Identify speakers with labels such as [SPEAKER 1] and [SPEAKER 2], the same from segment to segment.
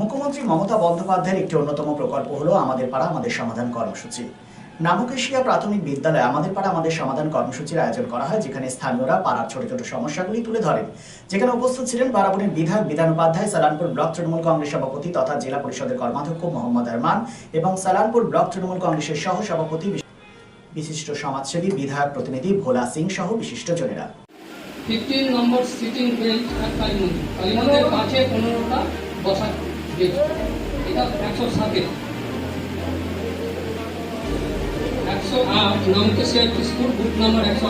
[SPEAKER 1] মুখ্যমন্ত্রী মমতা বন্দ্যোপাধ্যায়ের একটি অন্যতম প্রকল্প হলো আমাদের পাড়া আমাদের সমাধান কর্মসূচি। নামকেশিয়া প্রাথমিক বিদ্যালয়ে আমাদের পাড়া আমাদের সমাধান কর্মসূচির আয়োজন করা হয়, যেখানে স্থানীয়রা পাড়ার ছোট ছোট সমস্যাগুলি তুলে ধরেন। যেখানে উপস্থিত ছিলেন বারাবণীর বিধায়ক বিধান উপাধ্যায় সালানপুর ব্লক তৃণমূল কংগ্রেস সভাপতি তথা জেলা পরিষদের কর্মাধ্যক্ষ মোহাম্মদ আরমান এবং সালানপুর ব্লক তৃণমূল কংগ্রেসের সহ সভাপতি বিশিষ্ট সমাজসেবী বিধায়ক প্রতিনিধি ভোলা সিং সহ বিশিষ্ট জনেরা।
[SPEAKER 2] ফিফটিন নম্বর সিটিং বেঞ্চ আর কালী মন্দির কালী মন্দিরের কাছে পনেরোটা বসার বেঞ্চ এটা একশো সাতে নাম্বার একশো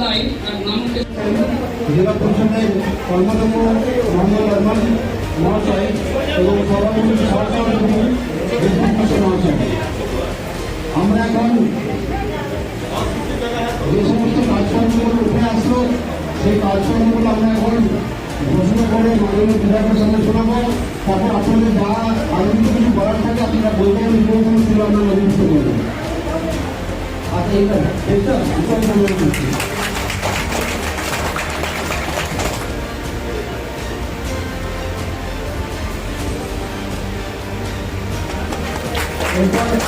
[SPEAKER 2] লাইট
[SPEAKER 3] মোহাম্মদ মহাশয় এবং সভাপতি সহসভাপতি সেই কাজকর্মগুলো আমরা এখন ঘোষণা করে মাননীয় বিধায়কের সামনে শোনাবো। তারপর আপনাদের যা আরও কিছু করার থাকে আপনারা বলবেন ছিল আমরা নথিভুক্ত করবেন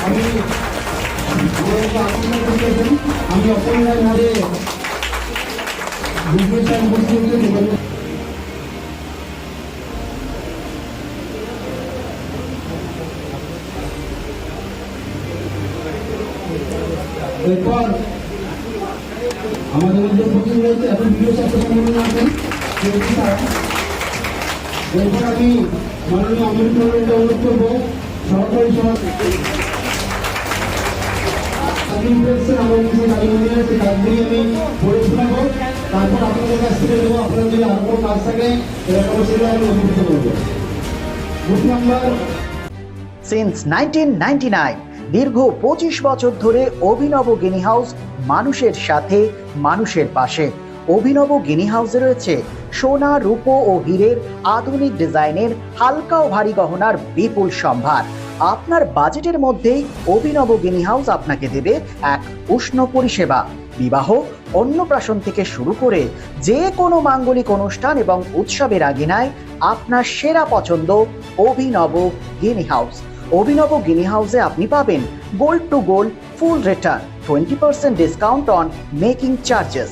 [SPEAKER 3] আমি আমি মধ্যে এরপর আমাদের মধ্যে উপস্থিত রয়েছে এখন বিডিও সম্মেলনে আছেন এরপর আমি মাননীয় অমৃত মন্ডলকে অনুরোধ করব সরকারি সভা
[SPEAKER 1] দীর্ঘ পঁচিশ বছর ধরে অভিনব গিনি হাউস মানুষের সাথে, মানুষের পাশে। অভিনব গিনি হাউসে রয়েছে সোনা, রূপো ও হীরের আধুনিক ডিজাইনের হালকা ও ভারী গহনার বিপুল সম্ভার। আপনার বাজেটের মধ্যেই অভিনব গিনি হাউস আপনাকে দেবে এক উষ্ণ পরিষেবা। বিবাহ অন্নপ্রাশন থেকে শুরু করে যে কোনো মাঙ্গলিক অনুষ্ঠান এবং উৎসবের আগিনায় আপনার সেরা পছন্দ অভিনব গিনি হাউস। অভিনব গিনি হাউসে আপনি পাবেন gold to gold, full return, twenty percent discount on making charges.